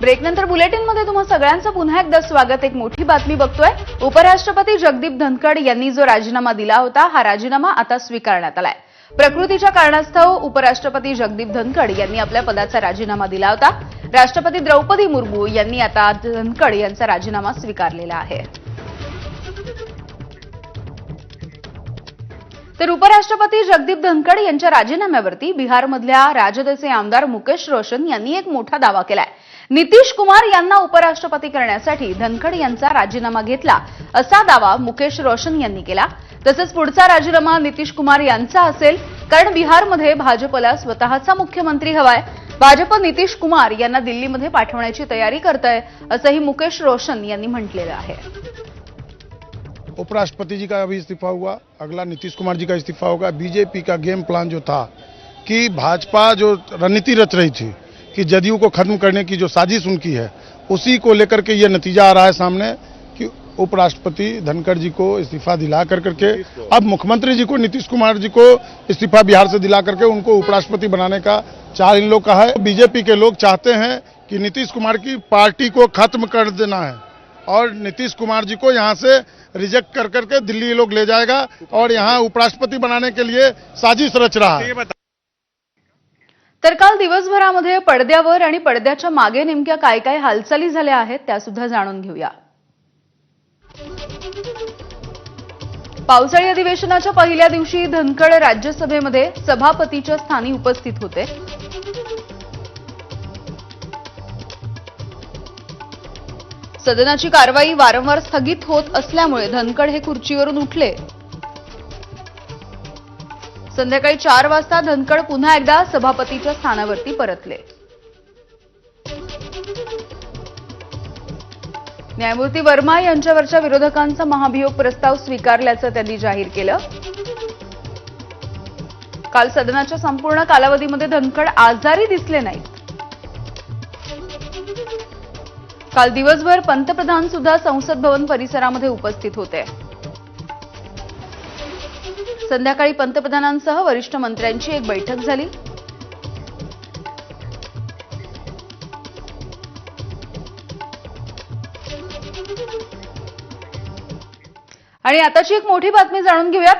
ब्रेकनंतर बुलेटिनमध्ये तुम्हा सगळ्यांचं पुन्हा एकदा स्वागत. एक मोठी बातमी बघतोय. उपराष्ट्रपती जगदीप धनखड यांनी जो राजीनामा दिला होता हा राजीनामा आता स्वीकारण्यात आलाय. प्रकृतीच्या कारणास्तव उपराष्ट्रपती जगदीप धनखड यांनी आपल्या पदाचा राजीनामा दिला होता. राष्ट्रपती द्रौपदी मुर्मू यांनी आता धनखड यांचा राजीनामा स्वीकारलेला आहे. तर उपराष्ट्रपती जगदीप धनखड यांच्या राजीनाम्यावरती बिहारमधल्या राजदचे आमदार मुकेश रोशन यांनी एक मोठा दावा केलाय. नितीश कुमार यांना उपराष्ट्रपती करण्यासाठी धनखड यांचा राजीनामा घेतला असा दावा मुकेश रोशन यांनी केला. तसंच पुढचा राजीनामा नितीश कुमार यांचा असेल कारण बिहारमध्ये भाजपला स्वतःचा मुख्यमंत्री हवाय. भाजप नितीश कुमार यांना दिल्लीमध्ये पाठवण्याची तयारी करत आहे असंही मुकेश रोशन यांनी म्हटलेलं आहे. उपराष्ट्रपति जी का अभी इस्तीफा हुआ, अगला नीतीश कुमार जी का इस्तीफा होगा। बीजेपी का गेम प्लान जो था कि भाजपा जो रणनीति रच रही थी, कि जदयू को खत्म करने की जो साजिश उनकी है, उसी को लेकर के ये नतीजा आ रहा है सामने कि उपराष्ट्रपति धनखड़ जी को इस्तीफा दिला कर करके, अब मुख्यमंत्री जी को, नीतीश कुमार जी को इस्तीफा बिहार से दिला करके उनको उपराष्ट्रपति बनाने का चार इन लोग का है। बीजेपी के लोग चाहते हैं कि नीतीश कुमार की पार्टी को खत्म कर देना है और नीतीश कुमार जी को यहाँ से रिजेक्ट कर करके दिल्ली लोग ले जाएगा और यहाँ उपराष्ट्रपति बनाने के लिए साजिश रच रहा है। तर काल दिवसभरामध्ये पडद्यावर आणि पडद्याच्या मागे नेमक्या काय काय हालचाली झाल्या आहेत त्या सुद्धा जाणून घेऊया. पावसाळी अधिवेशनाच्या पहिल्या दिवशी धनकड राज्यसभेमध्ये सभापतीच्या स्थानी उपस्थित होते. सदनाची कारवाई वारंवार स्थगित होत असल्यामुळे धनकड हे खुर्चीवरून उठले. संध्याकाळी चार वाजता धनकड पुन्हा एकदा सभापतीच्या स्थानावरती परतले. न्यायमूर्ती वर्मा यांच्यावरच्या विरोधकांचा महाभियोग प्रस्ताव स्वीकारल्याचं त्यांनी जाहीर केलं. काल सदनाच्या संपूर्ण कालावधीमध्ये धनकड आजारी दिसले नाहीत. काल दिवसभर पंतप्रधान सुद्धा संसद भवन परिसरामध्ये उपस्थित होते. संध्याकाळी पंतप्रधानांसह वरिष्ठ मंत्र्यांची एक बैठक झाली. आणि आताची एक मोठी बातमी जाणून घेऊया